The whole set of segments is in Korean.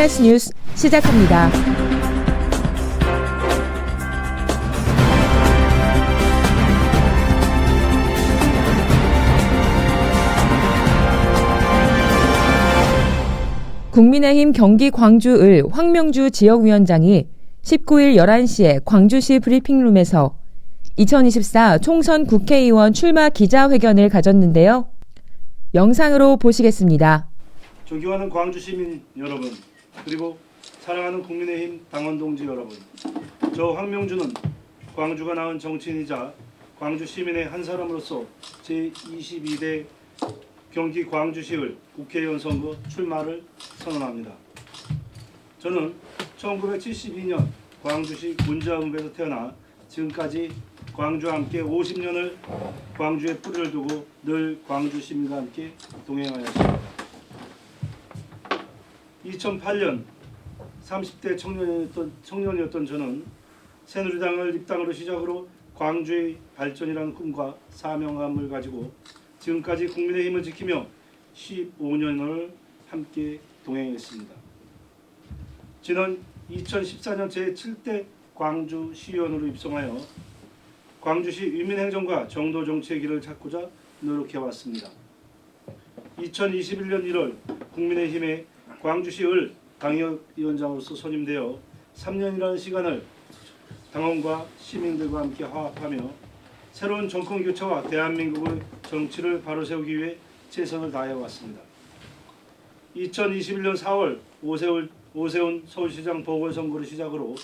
TNS 뉴스 시작합니다. 국민의힘 경기 광주을 황명주 지역위원장이 19일 11시에 광주시 브리핑룸에서 2024 총선 국회의원 출마 기자회견을 가졌는데요. 영상으로 보시겠습니다. 존경하는 광주 시민 여러분 그리고 사랑하는 국민의힘 당원 동지 여러분 저 황명주는 광주가 낳은 정치인이자 광주 시민의 한 사람으로서 제22대 경기 광주시을 국회의원 선거 출마를 선언합니다. 저는 1972년 광주시 군자읍에서 태어나 지금까지 광주와 함께 50년을 광주에 뿌리를 두고 늘 광주 시민과 함께 동행하였습니다. 2008년 30대 청년이었던, 청년이었던 저는 새누리당을 입당으로 시작으로 광주의 발전이라는 꿈과 사명감을 가지고 지금까지 국민의힘을 지키며 15년을 함께 동행했습니다. 지난 2014년 제7대 광주 시의원으로 입성하여 광주시 위민행정과 정도 정치의 길을 찾고자 노력해왔습니다. 2021년 1월 국민의힘의 광주시 을 당협위원장으로서 선임되어 3년이라는 시간을 당원과 시민들과 함께 화합하며 새로운 정권 교체와 대한민국의 정치를 바로 세우기 위해 최선을 다해 왔습니다. 2021년 4월 오세훈, 오세훈 서울시장 보궐선거를 시작으로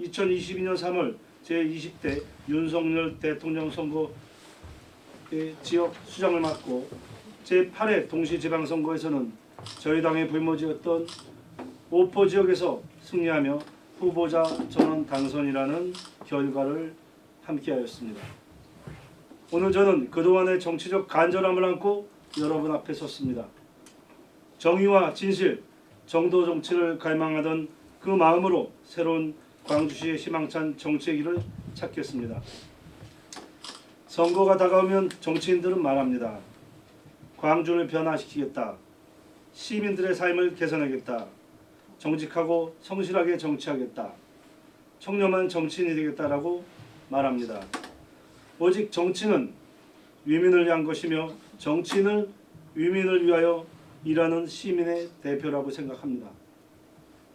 2022년 3월 제20대 윤석열 대통령 선거의 지역 수장을 맡고 제8회 동시지방선거에서는 저희 당의 불모지였던 오포 지역에서 승리하며 후보자 전원 당선이라는 결과를 함께하였습니다. 오늘 저는 그동안의 정치적 간절함을 안고 여러분 앞에 섰습니다. 정의와 진실, 정도 정치를 갈망하던 그 마음으로 새로운 광주시의 희망찬 정치의 길을 찾겠습니다. 선거가 다가오면 정치인들은 말합니다. 광주를 변화시키겠다. 시민들의 삶을 개선하겠다. 정직하고 성실하게 정치하겠다. 청렴한 정치인이 되겠다라고 말합니다. 오직 정치는 위민을 위한 것이며 정치인을 위민을 위하여 일하는 시민의 대표라고 생각합니다.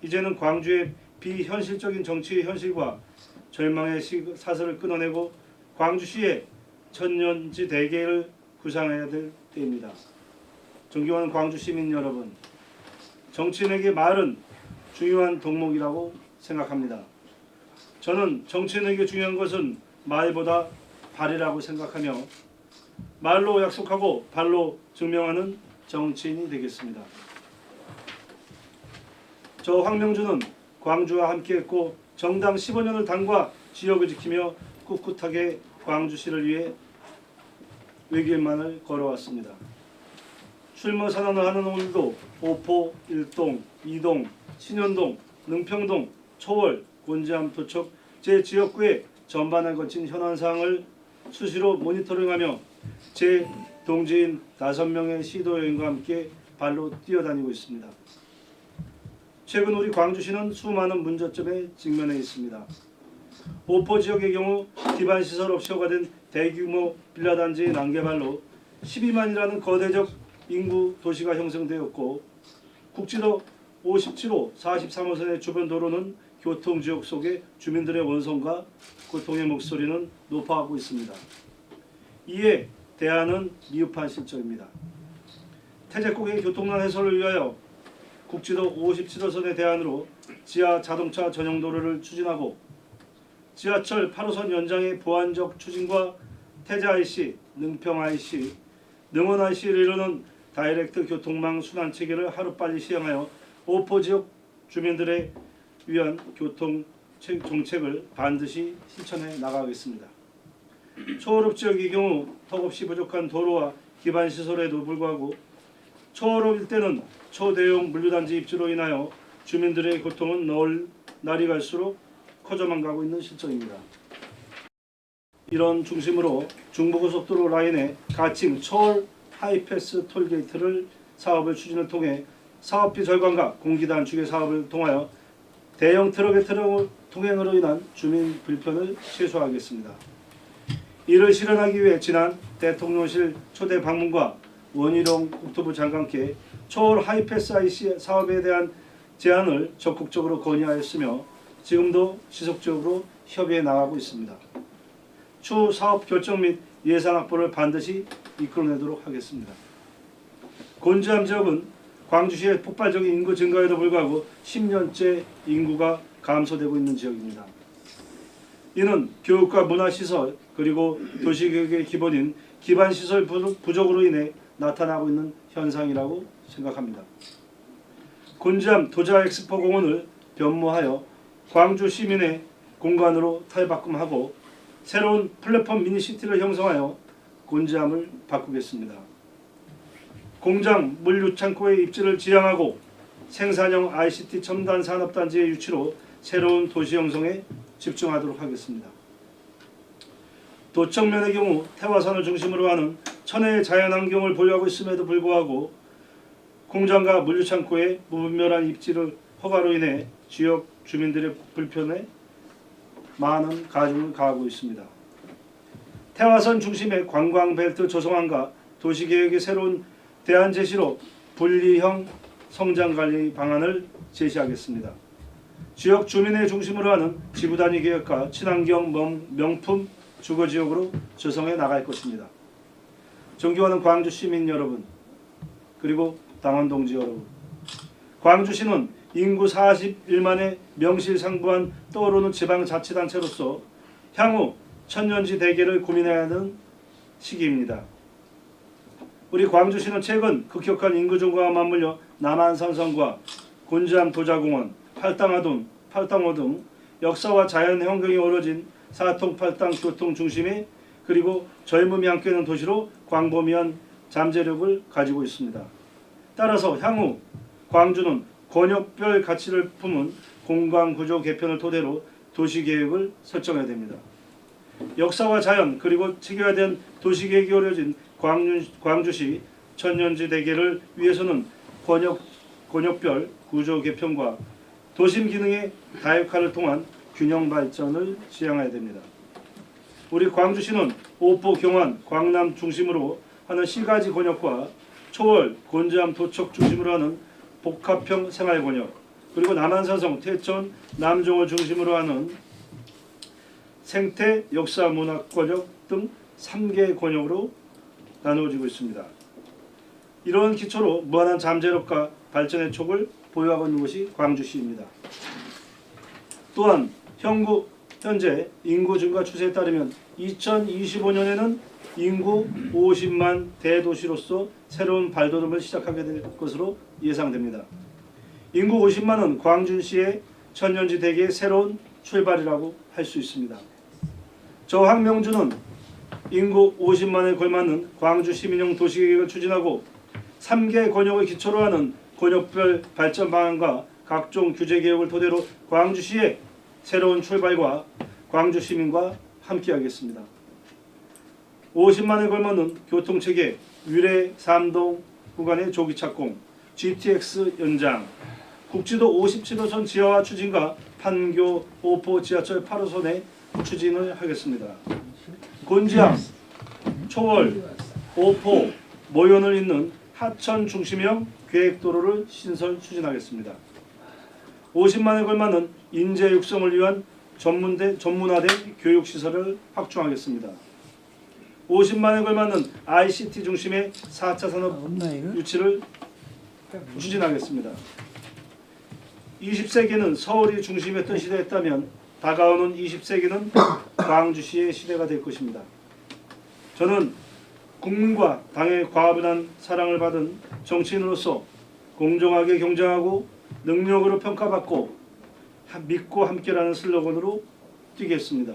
이제는 광주의 비현실적인 정치의 현실과 절망의 시- 사슬을 끊어내고 광주시의 천년지 대계를 구상해야 될 때입니다. 존경하는 광주 시민 여러분, 정치인에게 말은 중요한 덕목이라고 생각합니다. 저는 정치인에게 중요한 것은 말보다 발이라고 생각하며 말로 약속하고 발로 증명하는 정치인이 되겠습니다. 저 황명주는 광주와 함께했고 정당 15년을 당과 지역을 지키며 꿋꿋하게 광주시를 위해 외길만을 걸어왔습니다. 출마 선언을 하는 오늘도 오포, 일동, 이동, 신현동, 능평동, 초월, 곤지암, 도척 제 지역구의 전반에 거친 현안 사항을 수시로 모니터링하며 제 동지인 다섯 명의 시도여인과 함께 발로 뛰어다니고 있습니다. 최근 우리 광주시는 수많은 문제점에 직면해 있습니다. 오포 지역의 경우 기반 시설 없이 허가된 대규모 빌라 단지의 난개발로 12만이라는 거대적 인구 도시가 형성되었고 국지도 57호 43호선의 주변 도로는 교통 지역 속에 주민들의 원성과 고통의 목소리는 높아가고 있습니다. 이에 대안은 미흡한 실정입니다. 태제국의 교통난 해소를 위하여 국지도 57호선의 대안으로 지하 자동차 전용 도로를 추진하고 지하철 8호선 연장의 보완적 추진과 태제 IC, 능평 IC, 능원 IC를 이루는 다이렉트 교통망 순환 체계를 하루빨리 시행하여 오포 지역 주민들의 위한 교통 체- 정책을 반드시 실천해 나가겠습니다. 초월읍 지역의 경우 턱없이 부족한 도로와 기반 시설에도 불구하고 초월읍 일대는 초대형 물류단지 입주로 인하여 주민들의 고통은 널, 날이 갈수록 커져만 가고 있는 실정입니다. 이런 중심으로 중부고속도로 라인의 가칭 초월 하이패스 톨게이트를 사업을 추진을 통해 사업비 절감과 공기 단 축의 사업을 통하여 대형 트럭의 트럭 통행으로 인한 주민 불편을 최소화하겠습니다. 이를 실현하기 위해 지난 대통령실 초대 방문과 원희룡 국토부 장관께 초월 하이패스 IC 사업에 대한 제안을 적극적으로 건의하였으며 지금도 지속적으로 협의해 나가고 있습니다. 추후 사업 결정 및 예산 확보를 반드시 이끌어내도록 하겠습니다. 곤지암 지역은 광주시의 폭발적인 인구 증가에도 불구하고 10년째 인구가 감소되고 있는 지역입니다. 이는 교육과 문화시설 그리고 도시계획의 기본인 기반시설 부- 부족으로 인해 나타나고 있는 현상이라고 생각합니다. 곤지암 도자 엑스포 공원을 변모하여 광주 시민의 공간으로 탈바꿈하고 새로운 플랫폼 미니시티를 형성하여 곤지암을 바꾸겠습니다. 공장 물류 창고의 입지를 지향하고 생산형 ICT 첨단 산업단지의 유치로 새로운 도시 형성에 집중하도록 하겠습니다. 도청면의 경우 태화산을 중심으로 하는 천혜의 자연환경을 보유하고 있음에도 불구하고 공장과 물류창고의 무분별한 입지를 허가로 인해 지역 주민들의 불편에 많은 가중을 가하고 있습니다. 태화선 중심의 관광벨트 조성안과 도시계획의 새로운 대안 제시로 분리형 성장관리 방안을 제시하겠습니다. 지역 주민의 중심으로 하는 지구 단위 계획과 친환경 명- 명품 주거 지역으로 조성해 나갈 것입니다. 존경하는 광주 시민 여러분, 그리고 당원 동지 여러분, 광주시는 인구 41만의 명실상부한 떠오르는 지방자치단체로서 향후 천년지 대계를 고민해야 하는 시기입니다. 우리 광주시는 최근 급격한 인구 증가와 맞물려 남한산성과 곤지암 도자공원, 팔당하동, 팔당호 등 역사와 자연 환경이 어우러진 사통팔당 교통 중심이 그리고 젊음이 함께하는 도시로 광범위한 잠재력을 가지고 있습니다. 따라서 향후 광주는 권역별 가치를 품은 공간 구조 개편을 토대로 도시 계획을 설정해야 됩니다. 역사와 자연 그리고 체계화된 도시 계획이 어려진 광주, 광주시 천년지 대계를 위해서는 권역 권역별 구조 개편과 도심 기능의 다육화를 통한 균형 발전을 지향해야 됩니다. 우리 광주시는 오포, 경안, 광남 중심으로 하는 시가지 권역과 초월, 곤지암, 도척 중심으로 하는 복합형 생활 권역 그리고 남한산성, 태천, 남종을 중심으로 하는 생태, 역사, 문학 권역 등 3개 권역으로 나누어지고 있습니다. 이러한 기초로 무한한 잠재력과 발전의 촉을 보유하고 있는 것이 광주시입니다. 또한 현구 현재 인구 증가 추세에 따르면 2025년에는 인구 50만 대도시로서 새로운 발돋움을 시작하게 될 것으로 예상됩니다. 인구 50만은 광주시의 천년지 대계의 새로운 출발이라고 할 수 있습니다. 저 황명주는 인구 50만에 걸맞는 광주 시민형 도시계획을 추진하고 3개 권역을 기초로 하는 권역별 발전 방안과 각종 규제 개혁을 토대로 광주시의 새로운 출발과 광주 시민과 함께하겠습니다. 50만에 걸맞는 교통체계, 위례 삼동 구간의 조기 착공, GTX 연장, 국지도 57호선 지하화 추진과 판교 오포 지하철 8호선의 추진을 하겠습니다. 곤지암, 초월, 오포, 모연을 잇는 하천 중심형 계획도로를 신설 추진하겠습니다. 50만에 걸맞는 인재 육성을 위한 전문대, 전문화된 교육시설을 확충하겠습니다. 50만에 걸맞는 ICT 중심의 4차 산업 유치를 추진하겠습니다. 20세기는 서울이 중심이었던 시대였다면 다가오는 20세기는 광주시의 시대가 될 것입니다. 저는 국민과 당의 과분한 사랑을 받은 정치인으로서 공정하게 경쟁하고 능력으로 평가받고 하- 믿고 함께라는 슬로건으로 뛰겠습니다.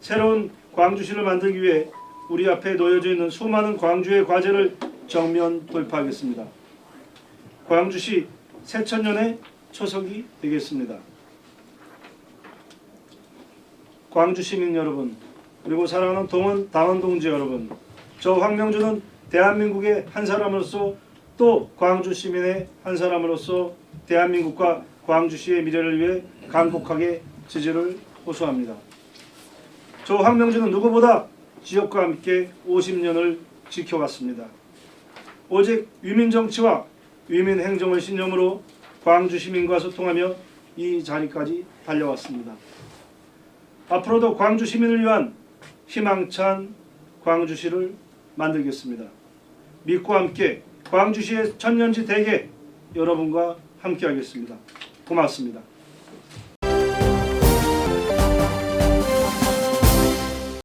새로운 광주시를 만들기 위해 우리 앞에 놓여져 있는 수많은 광주의 과제를 정면 돌파하겠습니다. 광주시 새천년의 초석이 되겠습니다. 광주 시민 여러분 그리고 사랑하는 동원 당원 동지 여러분 저 황명주는 대한민국의 한 사람으로서 또 광주 시민의 한 사람으로서 대한민국과 광주시의 미래를 위해 간곡하게 지지를 호소합니다. 저 황명주는 누구보다 지역과 함께 50년을 지켜왔습니다. 오직 위민 정치와 위민 행정을 신념으로 광주 시민과 소통하며 이 자리까지 달려왔습니다. 앞으로도 광주 시민을 위한 희망찬 광주시를 만들겠습니다. 믿고 함께 광주시의 천년지 대계 여러분과 함께하겠습니다. 고맙습니다.